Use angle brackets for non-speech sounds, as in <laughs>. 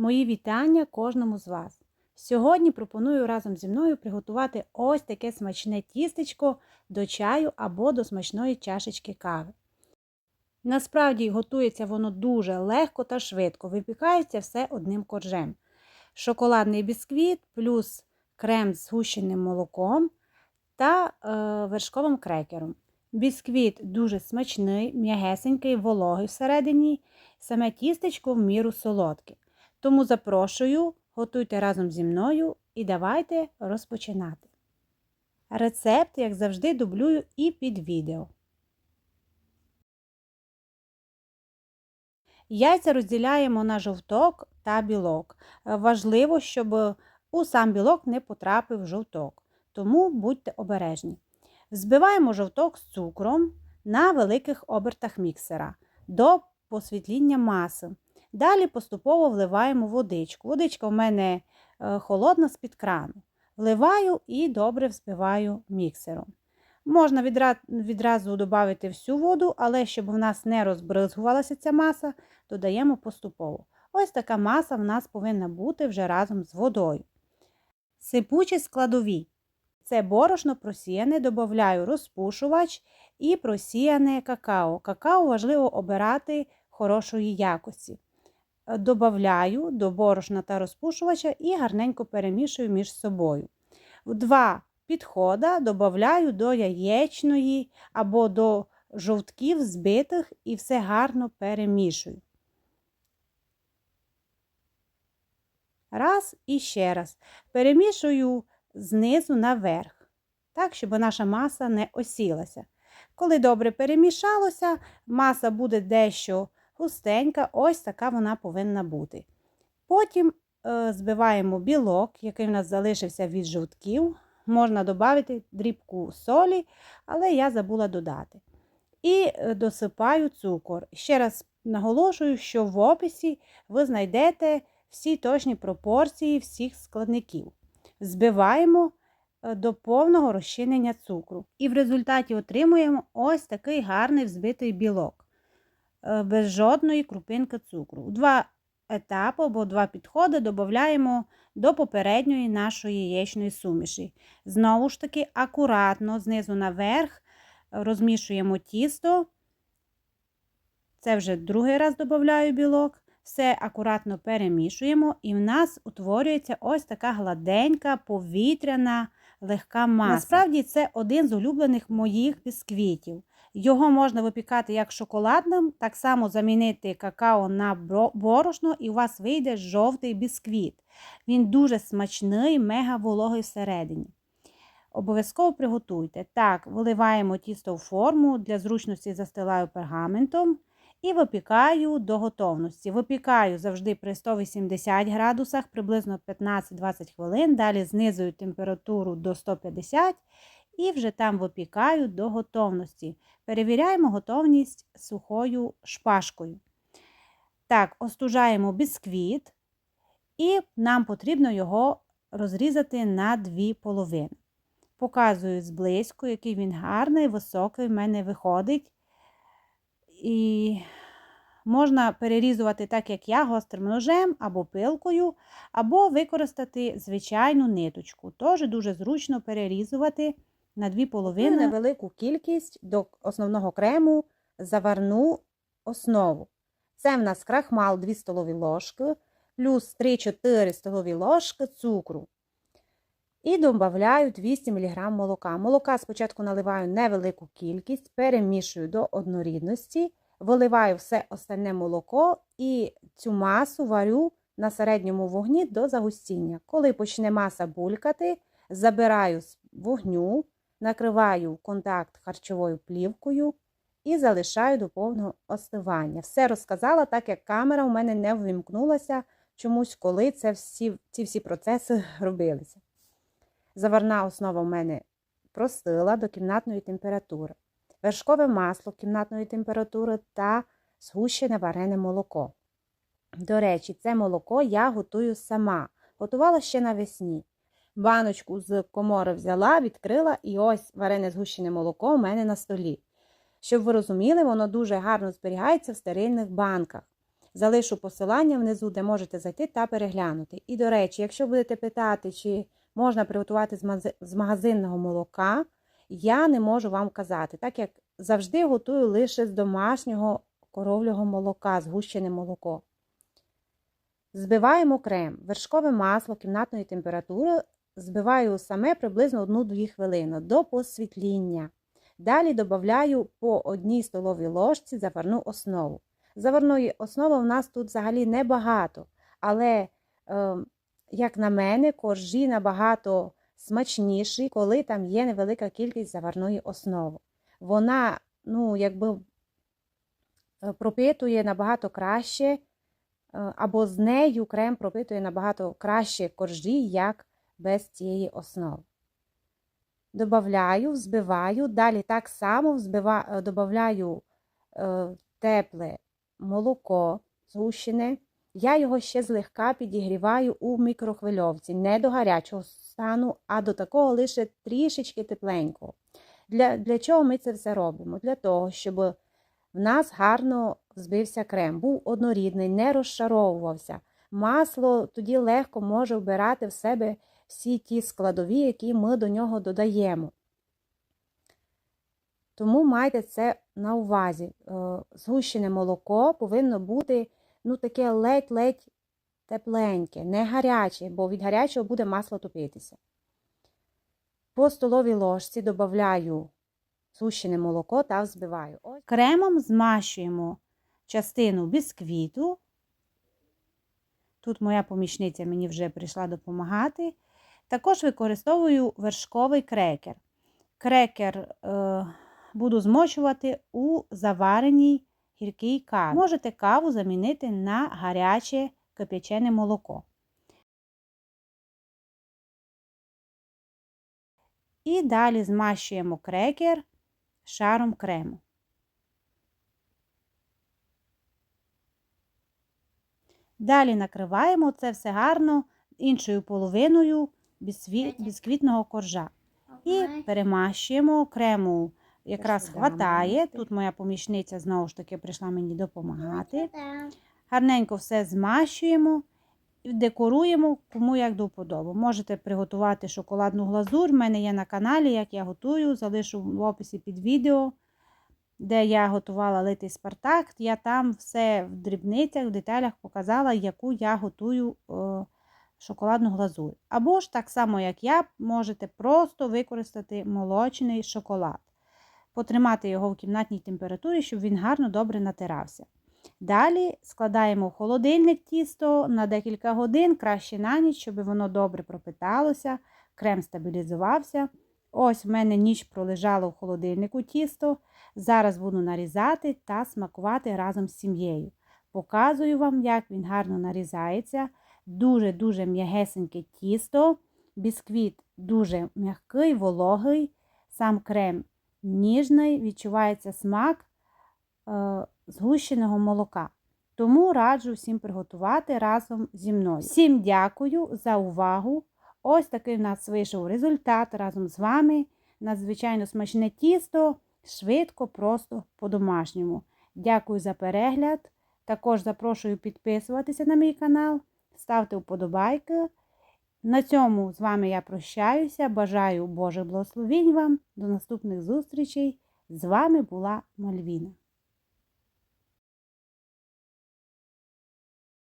Мої вітання кожному з вас. Сьогодні пропоную разом зі мною приготувати ось таке смачне тістечко до чаю або до смачної чашечки кави. Насправді готується воно дуже легко та швидко, випікається все одним коржем. Шоколадний бісквіт плюс крем з згущеним молоком та е, вершковим крекером. Бісквіт дуже смачний, м'ягесенький, вологий всередині, саме тістечко в міру солодке. Тому запрошую, готуйте разом зі мною і давайте розпочинати. Рецепт, як завжди, дублюю і під відео. Яйця розділяємо на жовток та білок. Важливо, щоб у сам білок не потрапив жовток, тому будьте обережні. Взбиваємо жовток з цукром на великих обертах міксера до посвітління маси. Далі поступово вливаємо водичку. Водичка в мене холодна з-під крану. Вливаю і добре взбиваю міксером. Можна відразу додати всю воду, але щоб в нас не розбризгувалася ця маса, додаємо поступово. Ось така маса в нас повинна бути вже разом з водою. Сипучі складові. Це борошно просіяне, додаю розпушувач і просіяне какао. Какао важливо обирати хорошої якості. Добавляю до борошна та розпушувача і гарненько перемішую між собою. В два підходи додаю до яєчної або до жовтків збитих і все гарно перемішую. Раз і ще раз. Перемішую знизу наверх, так, щоб наша маса не осілася. Коли добре перемішалося, маса буде дещо густенька, ось така вона повинна бути. Потім е, збиваємо білок, який в нас залишився від жовтків. Можна додати дрібку солі, але я забула додати. І досипаю цукор. Ще раз наголошую, що в описі ви знайдете всі точні пропорції всіх складників. Збиваємо до повного розчинення цукру. І в результаті отримуємо ось такий гарний взбитий білок, без жодної крупинки цукру. Два етапи або два підходи додаємо до попередньої нашої яєчної суміші. Знову ж таки, акуратно, знизу наверх розмішуємо тісто. Це вже другий раз додаю білок. Все акуратно перемішуємо, і в нас утворюється ось така гладенька, повітряна, легка маса. Насправді, це один з улюблених моїх бісквітів. Його можна випікати як шоколадним, так само замінити какао на борошно, і у вас вийде жовтий бісквіт. Він дуже смачний, мега вологий всередині. Обов'язково приготуйте. Так, виливаємо тісто в форму, для зручності застилаю пергаментом і випікаю до готовності. Випікаю завжди при 180 градусах, приблизно 15-20 хвилин. Далі знизую температуру до 150 і вже там випікаю до готовності. Перевіряємо готовність сухою шпажкою. Так, остужаємо бісквіт, і нам потрібно його розрізати на дві половини. Показую зблизьку, який він гарний, високий в мене виходить. І можна перерізувати так, як я, гострим ножем або пилкою, або використати звичайну ниточку. Теж дуже зручно перерізувати на дві половини невелику кількість до основного крему заварну основу. Це в нас крахмал 2 столові ложки, плюс 3-4 столові ложки цукру. І додаю 200 мг молока. Молока спочатку наливаю невелику кількість, перемішую до однорідності, виливаю все остальне молоко і цю масу варю на середньому вогні до загустіння. Коли почне маса булькати, забираю з вогню, накриваю контакт харчовою плівкою і залишаю до повного остивання. Все розказала, так як камера у мене не ввімкнулася чомусь, коли це всі, ці всі процеси <laughs> робилися. Заварна основа в мене простила до кімнатної температури, вершкове масло кімнатної температури та згущене варене молоко. До речі, це молоко я готую сама. Готувала ще навесні. Баночку з комори взяла, відкрила і ось варене згущене молоко у мене на столі. Щоб ви розуміли, воно дуже гарно зберігається в стерильних банках. Залишу посилання внизу, де можете зайти та переглянути. І, до речі, якщо будете питати, чи можна приготувати з магазинного молока, я не можу вам казати, так як завжди готую лише з домашнього коровлього молока, згущене молоко. Збиваємо крем, вершкове масло кімнатної температури. Збиваю саме приблизно 1-2 хвилини до посвітління. Далі додаю по одній столовій ложці заварну основу. Заварної основи в нас тут взагалі небагато, але, е, як на мене, коржі набагато смачніші, коли там є невелика кількість заварної основи. Вона, ну, якби е, пропитує набагато краще, е, або з нею крем пропитує набагато краще коржі, як без цієї основи. Добавляю, взбиваю, далі так само взбива, е, добавляю е, тепле молоко згущене. Я його ще злегка підігріваю у мікрохвильовці, не до гарячого стану, а до такого лише трішечки тепленького. Для, для чого ми це все робимо? Для того, щоб в нас гарно взбився крем, був однорідний, не розшаровувався. Масло тоді легко може вбирати в себе всі ті складові, які ми до нього додаємо. Тому майте це на увазі. Е, Згущене молоко повинно бути ну, таке ледь-ледь тепленьке, не гаряче, бо від гарячого буде масло топитися. По столовій ложці додаю згущене молоко та взбиваю. Кремом змащуємо частину бісквіту. Тут моя помічниця мені вже прийшла допомагати. Також використовую вершковий крекер. Крекер е, буду змочувати у завареній гіркій каві. Можете каву замінити на гаряче кип'ячене молоко. І далі змащуємо крекер шаром крему. Далі накриваємо це все гарно іншою половиною бісквітного коржа. І перемащуємо крему, якраз хватає. Тут моя помічниця знову ж таки прийшла мені допомагати. Гарненько все змащуємо і декоруємо, кому як до вподоби. Можете приготувати шоколадну глазурь. В мене є на каналі, як я готую, залишу в описі під відео, де я готувала литий Спартак. Я там все в дрібницях, в деталях показала, яку я готую е, шоколадну глазурь. Або ж так само, як я, можете просто використати молочний шоколад. Потримати його в кімнатній температурі, щоб він гарно добре натирався. Далі складаємо в холодильник тісто на декілька годин, краще на ніч, щоб воно добре пропиталося, крем стабілізувався. Ось в мене ніч пролежало в холодильнику тісто. Зараз буду нарізати та смакувати разом з сім'єю. Показую вам, як він гарно нарізається. Дуже-дуже м'ягесеньке тісто. Бісквіт дуже м'який, вологий, сам крем ніжний, відчувається смак е, згущеного молока. Тому раджу всім приготувати разом зі мною. Всім дякую за увагу! Ось такий у нас вийшов результат разом з вами. Надзвичайно смачне тісто, швидко, просто по-домашньому. Дякую за перегляд. Також запрошую підписуватися на мій канал, ставте вподобайки. На цьому з вами я прощаюся. Бажаю Божих благословінь вам. До наступних зустрічей. З вами була Мальвіна.